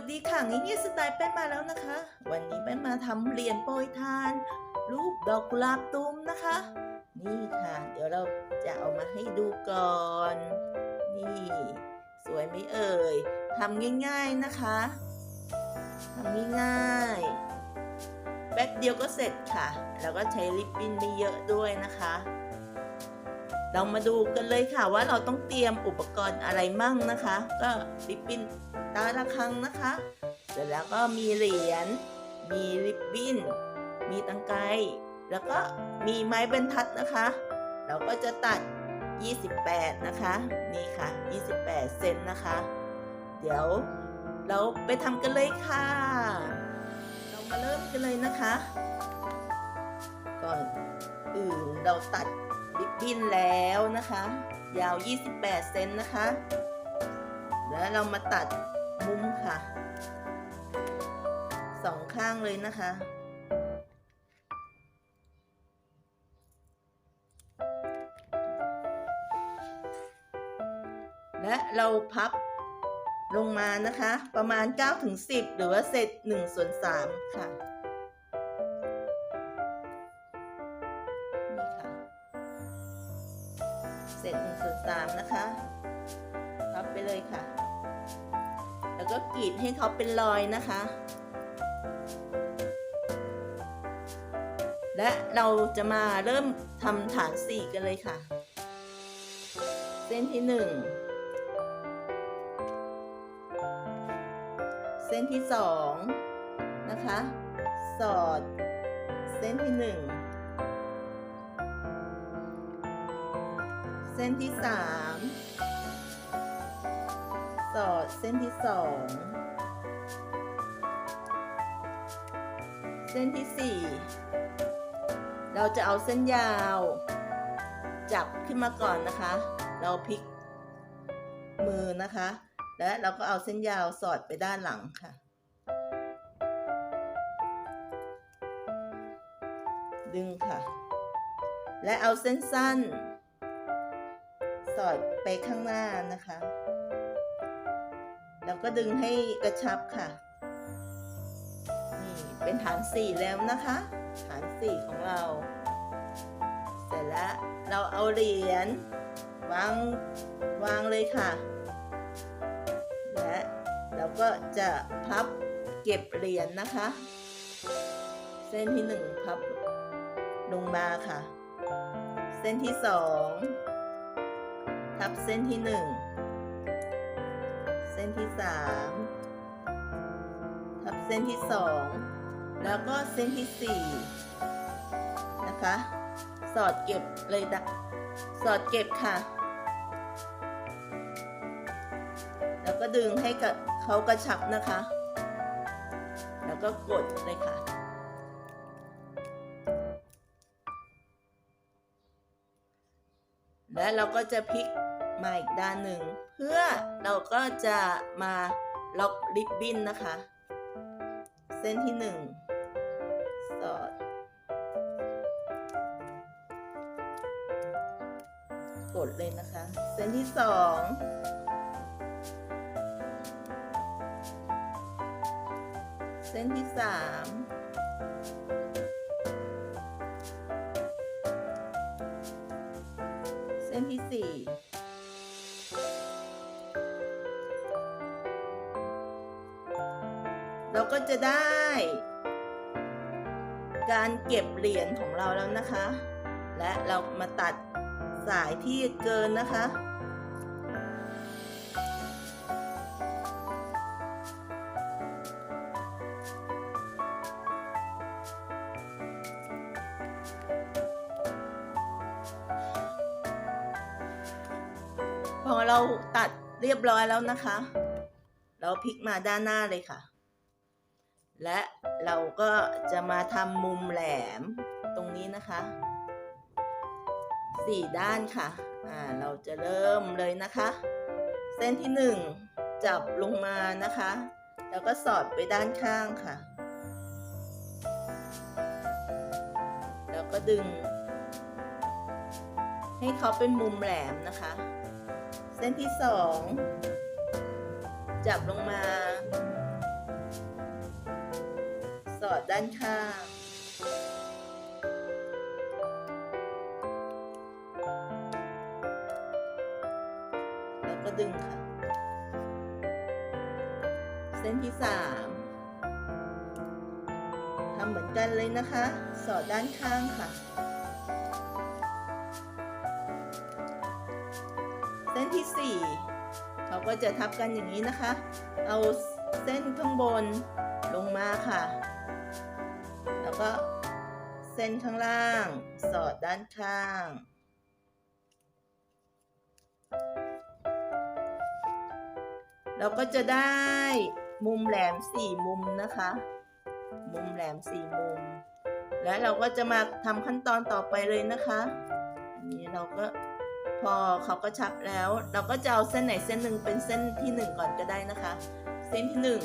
สดีค่ะงี้ยี่สไตล์แป้นมาแล้วนะคะ วันนี้แป้นมาทำเหรียญโปรยทาน รูปดอกกุหลาบตูมนะคะ นี่ค่ะ เดี๋ยวเราจะเอามาให้ดูก่อน นี่ สวยไหมเอ่ยทำง่ายๆนะคะทำง่ายๆแป๊บเดียวก็เสร็จค่ะ แล้วก็ใช้ลิปบิ้นไม่เยอะด้วยนะคะ เรามาดูกันเลยค่ะว่าเราต้องเตรียมอุปกรณ์อะไรมั่งนะคะ ก็ลิปบิ้นตาละครังนะคะ เสร็จแล้วก็มีเหรียญ มีลิปบิ้น มีตังไกรแล้วก็มีไม้บรรทัดนะคะ เราก็จะตัด 28 นะคะ นี่ค่ะ 28 เซนนะคะ เดี๋ยวเราไปทำกันเลยค่ะ เรามาเริ่มกันเลยนะคะ ก่อนอื่นเราตัด ริบบิ้นแล้วนะคะ ยาว 28 เซนนะคะ แล้วเรามาตัดมุมค่ะสองข้างเลยนะคะ และเราพับลงมานะคะ ประมาณ9ถึง10 หรือว่าเศษ1ส่วน3ค่ะ เศษ1ส่วน3นะคะพับไปเลยค่ะ แล้วก็กรีดให้เขาเป็นรอยนะคะ และเราจะมาเริ่มทำฐานสี่กันเลยค่ะ เส้นที่หนึ่งเส้นที่สองนะคะ สอด เส้นที่หนึ่ง ส้นที่สามสอดเส้นที่สองเส้นที่สี่เราจะเอาเส้นยาว จับขึ้นมาก่อนนะคะ เราพลิกมือนะคะ และเราก็เอาเส้นยาวสอดไปด้านหลังค่ะ ดึงค่ะ และเอาเส้นสั้น อดไปข้างหน้านะคะ แล้วก็ดึงให้กระชับค่ะ นี่เป็นฐานสี่แล้วนะคะ ฐานสี่ของเรา เสร็จแล้วเราเอาเหรียญวางวางเลยค่ะ และเราก็จะพับเก็บเหรียญนะคะ เส้นที่หนึ่งพับลงมาค่ะ เส้นที่สอง ทับเส้นที่หนึ่งเส้นที่สามทับเส้นที่สองแล้วก็เส้นที่สี่นะคะ สอดเก็บเลยนะสอดเก็บค่ะ แล้วก็ดึงให้กับเขากระชับนะคะ แล้วก็กดเลยค่ะและเราก็จะพลิก มาอีกด้านหนึ่ง เพื่อเราก็จะมาล็อกริบบิ้นนะคะ เส้นที่หนึ่งสอด กดเลยนะคะ เส้นที่สองเส้นที่สามเส้นที่สี่ จะได้ การเก็บเหรียญของเราแล้วนะคะ และเรามาตัดสายที่เกินนะคะ พอเราตัดเรียบร้อยแล้วนะคะ เราพลิกมาด้านหน้าเลยค่ะ และเราก็จะมาทำมุมแหลมตรงนี้นะคะสี่ด้านค่ะ อ่า เราจะเริ่มเลยนะคะ เส้นที่หนึ่งจับลงมานะคะ แล้วก็สอดไปด้านข้างค่ะ แล้วก็ดึง ให้เขาเป็นมุมแหลมนะคะ เส้นที่สองจับลงมา อดด้านข้างแล้วก็ดึงค่ะ เส้นที่สามทำเหมือนกันเลยนะคะ สอดด้านข้างค่ะ เส้นที่สี่เขาก็จะทับกันอย่างนี้นะคะ เอาเส้นข้างบนลงมาค่ะ แล้วก็เส้นข้างล่าง สอดด้านข้าง เราก็จะได้มุมแหลมสี่มุมนะคะ มุมแหลมสี่มุม และเราก็จะมาทำขั้นตอนต่อไปเลยนะคะอันนี้เราก็พอเขาก็ชับแล้ว เราก็จะเอาเส้นไหนเส้นหนึ่งเป็นเส้นที่หนึ่งก่อนก็ได้นะคะ เส้นที่หนึ่ง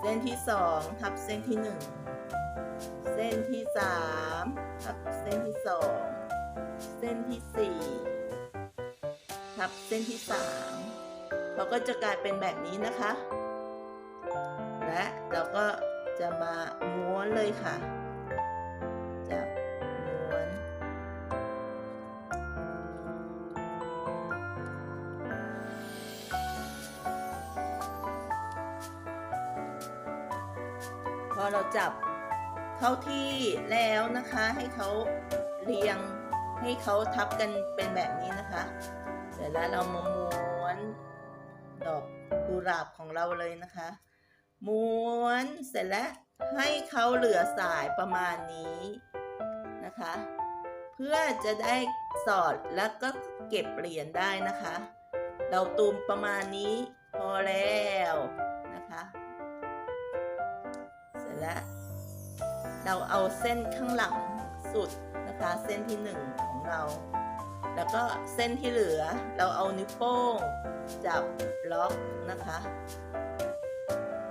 เส้นที่สองทับเส้นที่หนึ่งเส้นที่สามทับเส้นที่สองเส้นที่สี่ทับเส้นที่สามเขาก็จะกลายเป็นแบบนี้นะคะ และเราก็จะมาม้วนเลยค่ะ แล้วนะคะ ให้เขาเรียงให้เขาทับกันเป็นแบบนี้นะคะเสร็จแล้วเรามาม้วนดอกกุหลาบของเราเลยนะคะ ม้วนเสร็จแล้วให้เขาเหลือสายประมาณนี้นะคะ เพื่อจะได้สอดแล้วก็เก็บเหรียญได้นะคะ เราตูมประมาณนี้พอแล้วนะคะ เสร็จแล้ว เราเอาเส้นข้างหลังสุดนะคะ เส้นที่หนึ่งของเรา แล้วก็เส้นที่เหลือเราเอานิ้วโป้งจับล็อกนะคะ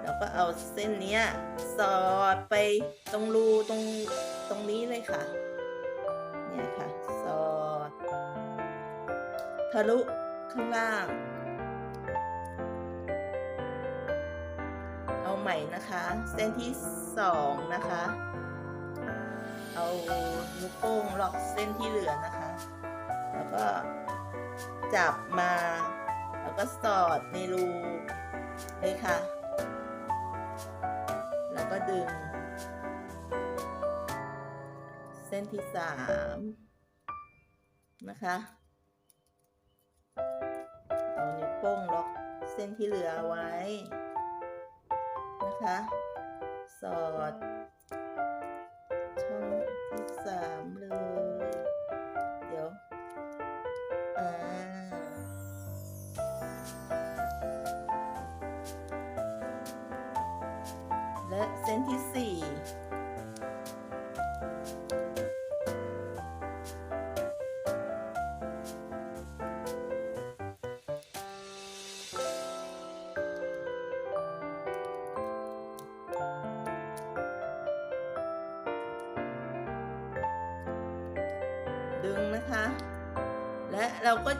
แล้วก็เอาเส้นเนี้ยสอดไปตรงรูตรงตรงนี้เลยค่ะเนี่ยค่ะสอดทะลุข้างล่าง หม่นะคะ เส้นที่สองนะคะ เอานิ้วโป้งล็อกเส้นที่เหลือนะคะ แล้วก็จับมา แล้วก็สอดในรูเลยค่ะ แล้วก็ดึง เส้นที่สามนะคะเอานิ้วโป้งล็อกเส้นที่เหลือไว้ นะคะ สอด ช่องที่สามเลย เดี๋ยว อ่า และเส้นที่สี่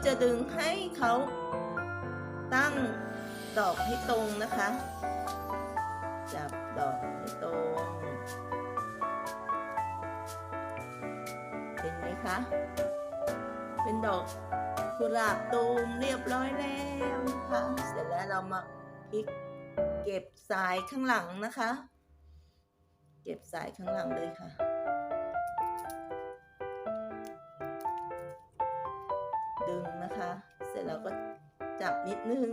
จะดึงให้เขาตั้งดอกให้ตรงนะคะ จับดอกให้ตรงเห็นไหมคะ เป็นดอกกุหลาบตูมเรียบร้อยแล้วนะคะ เสร็จแล้วเรามาพลิกเก็บสายข้างหลังนะคะ เก็บสายข้างหลังเลยค่ะ ร็จแล้วก็จับนิดนึง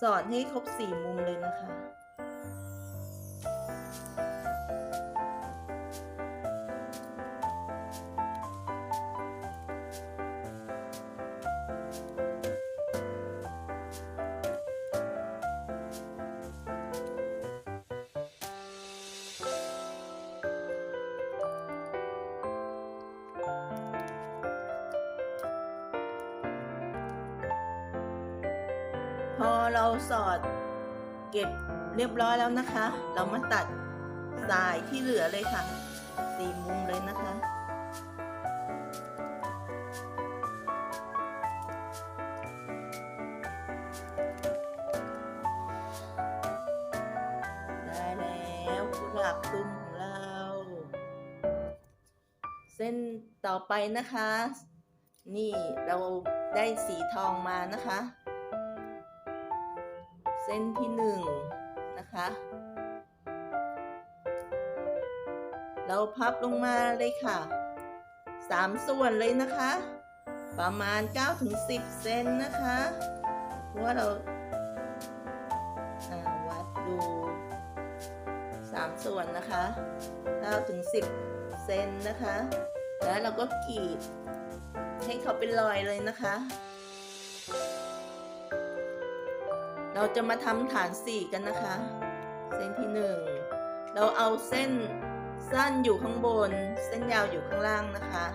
สอนให้ครบสี่มุมเลยนะคะ พอเราสอดเก็บเรียบร้อยแล้วนะคะ เรามาตัดสายที่เหลือเลยค่ะสี่มุมเลยนะคะ ได้แล้วหลาบตุ้ของเรา เส้นต่อไปนะคะ นี่เราได้สีทองมานะคะ ส้นที่หนึ่งนะคะ เราพับลงมาเลยค่ะ สามส่วนเลยนะคะ ประมาณ 9-10 เซนนะคะเพราะว่าเราาวัดดูสามส่วนนะคะ9-10 เซนนะคะ แล้วเราก็กรีดให้เขาเป็นรอยเลยนะคะ เราจะมาทำฐานสี่กันนะคะ เส้นที่หนึ่งเราเอาเส้นสั้นอยู่ข้างบน เส้นยาวอยู่ข้างล่างนะคะ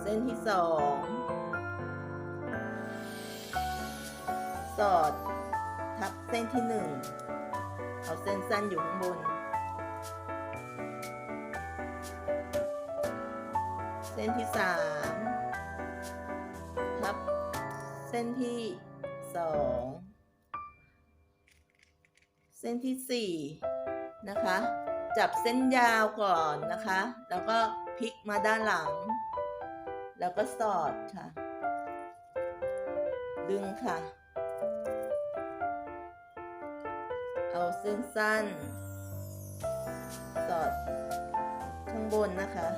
เส้นที่สองสอดทับเส้นที่หนึ่งเอาเส้นสั้นอยู่ข้างบน เส้นที่สามทับเส้นที่ องเส้นที่สี่นะคะ จับเส้นยาวก่อนนะคะ แล้วก็พลิกมาด้านหลัง แล้วก็สอดค่ะ ดึงค่ะ เอาเส้นสั้น สอดข้างบนนะคะ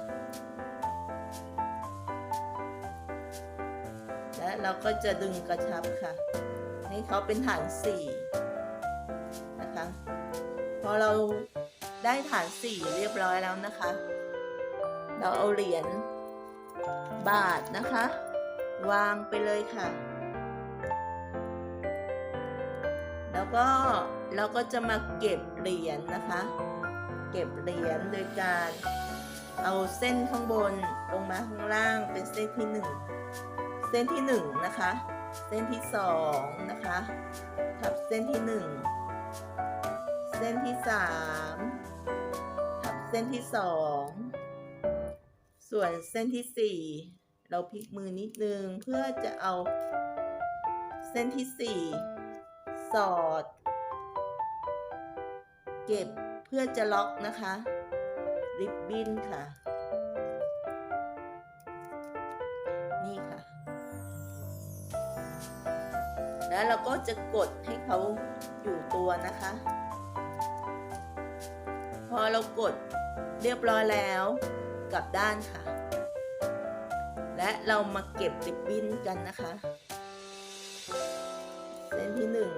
และเราก็จะดึงกระชับค่ะให้เขาเป็นฐานสี่นะคะ พอเราได้ฐานสี่เรียบร้อยแล้วนะคะ เราเอาเหรียญบาทนะคะ วางไปเลยค่ะ แล้วก็เราก็จะมาเก็บเหรียญนะคะ เก็บเหรียญโดยการเอาเส้นข้างบนลงมาข้างล่างเป็นเส้นที่หนึ่ง เส้นที่หนึ่งนะคะ เส้นที่สองนะคะ ทับเส้นที่หนึ่งเส้นที่สามทับเส้นที่สองส่วนเส้นที่สี่เราพลิกมือนิดนึง เพื่อจะเอาเส้นที่สี่สอด เก็บเพื่อจะล็อกนะคะ ริบบิ้นค่ะ แล้วเราก็จะกดให้เขาอยู่ตัวนะคะ พอเรากดเรียบร้อยแล้วกลับด้านค่ะ และเรามาเก็บริบบิ้นกันนะคะ เส้นที่หนึ่ง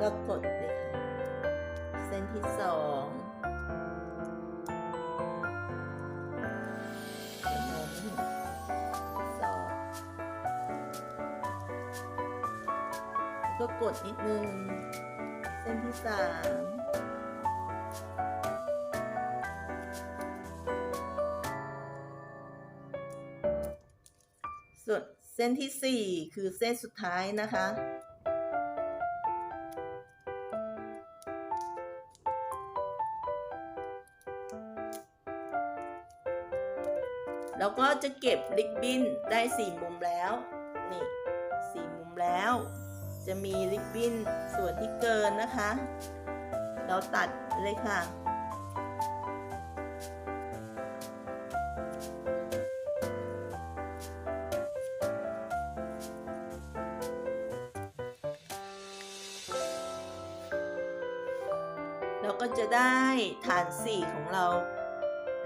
ก็กดเลยค่ะ เส้นที่สอง ก็กดนิดนึง เส้นที่สามส่วนเส้นที่สี่คือเส้นสุดท้ายนะคะ แล้วก็จะเก็บริบบิ้นได้สี่มุมแล้ว นี่สี่มุมแล้ว จะมีริบบิ้นส่วนที่เกินนะคะ เราตัดเลยค่ะ เราก็จะได้ฐานสี่ของเรา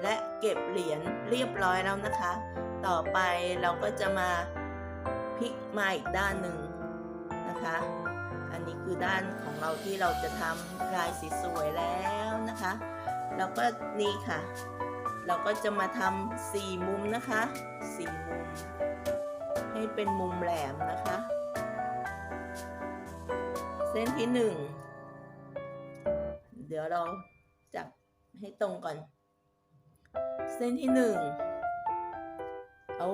และเก็บเหรียญเรียบร้อยแล้วนะคะ ต่อไปเราก็จะมาพลิกมาอีกด้านหนึ่ง นะคะ อันนี้คือด้านของเราที่เราจะทำลายสีสวยแล้วนะคะ แล้วก็นี่ค่ะ เราก็จะมาทำสี่มุมนะคะสี่มุม ให้เป็นมุมแหลมนะคะ เส้นที่หนึ่งเดี๋ยวเราจับให้ตรงก่อน เส้นที่หนึ่งเอา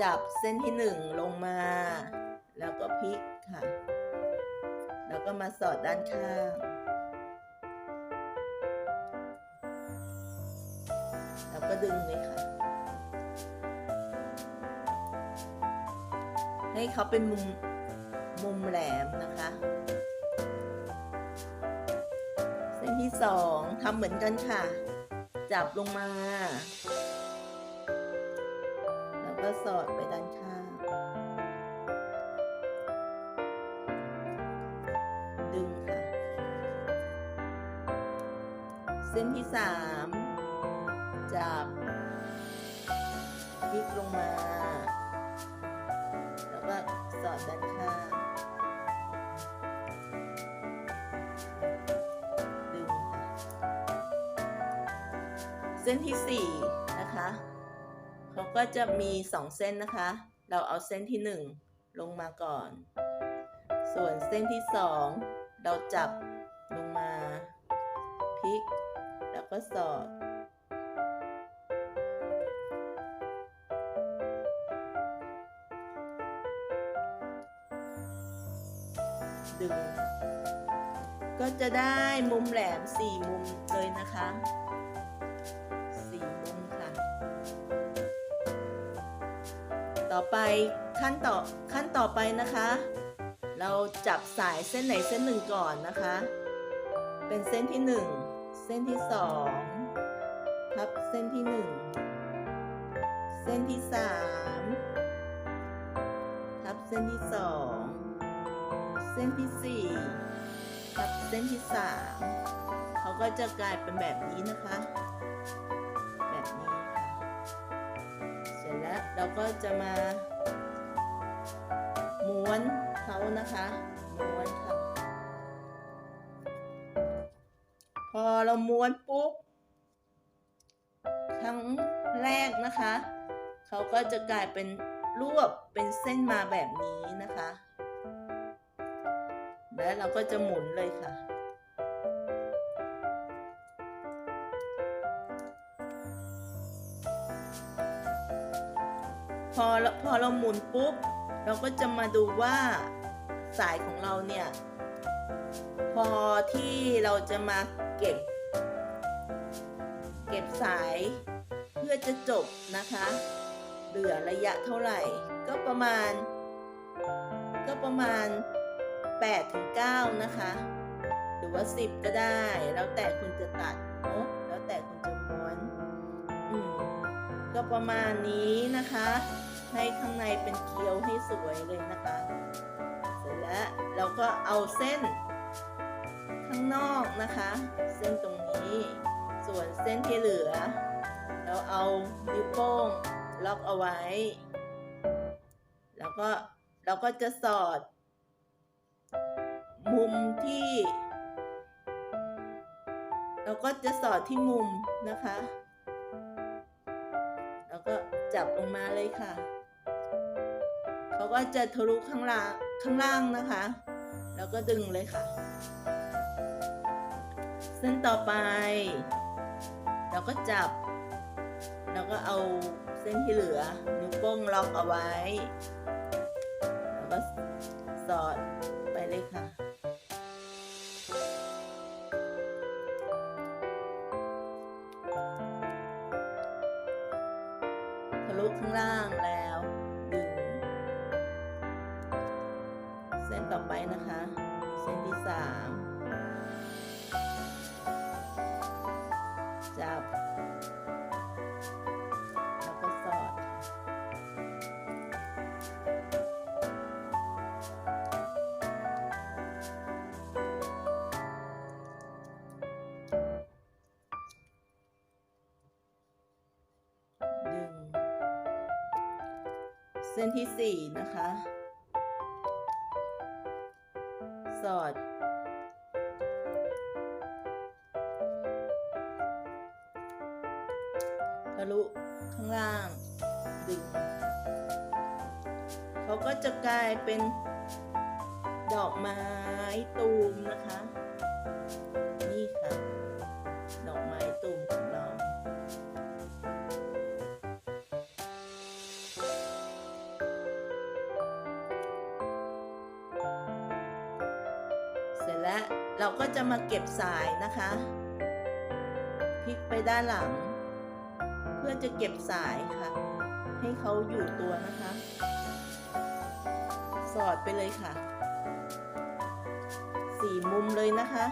จับเส้นที่หนึ่งลงมา แล้วก็พลิกค่ะ แล้วก็มาสอดด้านข้าง แล้วก็ดึงเลยค่ะ ให้เขาเป็นมุมมุมแหลมนะคะ เส้นที่สองทำเหมือนกันค่ะ จับลงมา แก็จะมีสองเส้นนะคะ เราเอาเส้นที่หนึ่งลงมาก่อน ส่วนเส้นที่สองเราจับลงมาพลิก แล้วก็สอด ดึง ก็จะได้มุมแหลมสี่มุมเลยนะคะ ไปขั้นต่อขั้นต่อไปนะคะ เราจับสายเส้นไหนเส้นหนึ่งก่อนนะคะ เป็นเส้นที่หนึ่งเส้นที่สองทับเส้นที่หนึ่งเส้นที่สามทับเส้นที่สองเส้นที่สี่ทับเส้นที่สามเขาก็จะกลายเป็นแบบนี้นะคะ เราก็จะมาม้วนเขานะคะม้วนค่ะ พอเราม้วนปุ๊บครั้งแรกนะคะเขาก็จะกลายเป็นรวบเป็นเส้นมาแบบนี้นะคะ แล้วเราก็จะหมุนเลยค่ะ พอเราพอเราหมุนปุ๊บ เราก็จะมาดูว่าสายของเราเนี่ย พอที่เราจะมาเก็บ เก็บสายเพื่อจะจบนะคะ เหลือระยะเท่าไหร่ ก็ประมาณ ก็ประมาณ8ถึง9นะคะ หรือว่า 10 ก็ได้ แล้วแต่คุณจะตัด ประมาณนี้นะคะ ให้ข้างในเป็นเกลียวให้สวยเลยนะคะ เสร็จแล้วเราก็เอาเส้นข้างนอกนะคะ เส้นตรงนี้ ส่วนเส้นที่เหลือ เราเอานิ้วโป้งล็อกเอาไว้ แล้วก็เราก็จะสอด มุมที่ เราก็จะสอดที่มุมนะคะ ก็จับลงมาเลยค่ะ เขาก็จะทะลุข้างล่างข้างล่างนะคะ แล้วก็ดึงเลยค่ะ เส้นต่อไป เราก็จับ แล้วก็เอาเส้นที่เหลือนิ้วโป้งล็อกเอาไว้ แล้วก็สอด ทะ เส้นที่สี่นะคะ สอด ทะลุข้างล่าง ดึง เขาก็จะกลายเป็นดอกไม้ตูมนะคะ จะมาเก็บสายนะคะพลิกไปด้านหลัง เพื่อจะเก็บสายค่ะ ให้เขาอยู่ตัวนะคะ สอดไปเลยค่ะ สี่มุมเลยนะคะ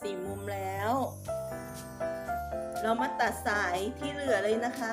สี่มุมแล้ว เรามาตัดสายที่เหลือเลยนะคะ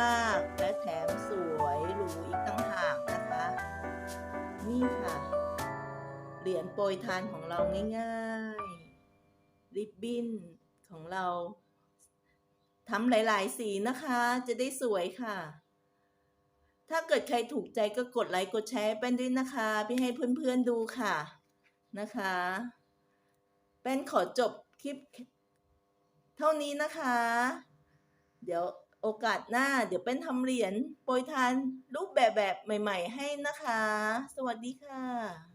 มากๆ และแถมสวยหรูอีกต่างหากนะคะ นี่ค่ะ เหรียญโปรยทานของเราง่ายๆ ริบบิ้นของเราทำหลายๆ สีนะคะ จะได้สวยค่ะ ถ้าเกิดใครถูกใจก็กดไลค์กดแชร์เป็นด้วยนะคะ พี่ให้เพื่อนๆดูค่ะนะคะ เป็นขอจบคลิปเท่านี้นะคะ เดี๋ยว โอกาสหน้าเดี๋ยวเป็นทำเหรียญโปรยทานรูปแบบแบบใหม่ ๆ ให้นะคะ สวัสดีค่ะ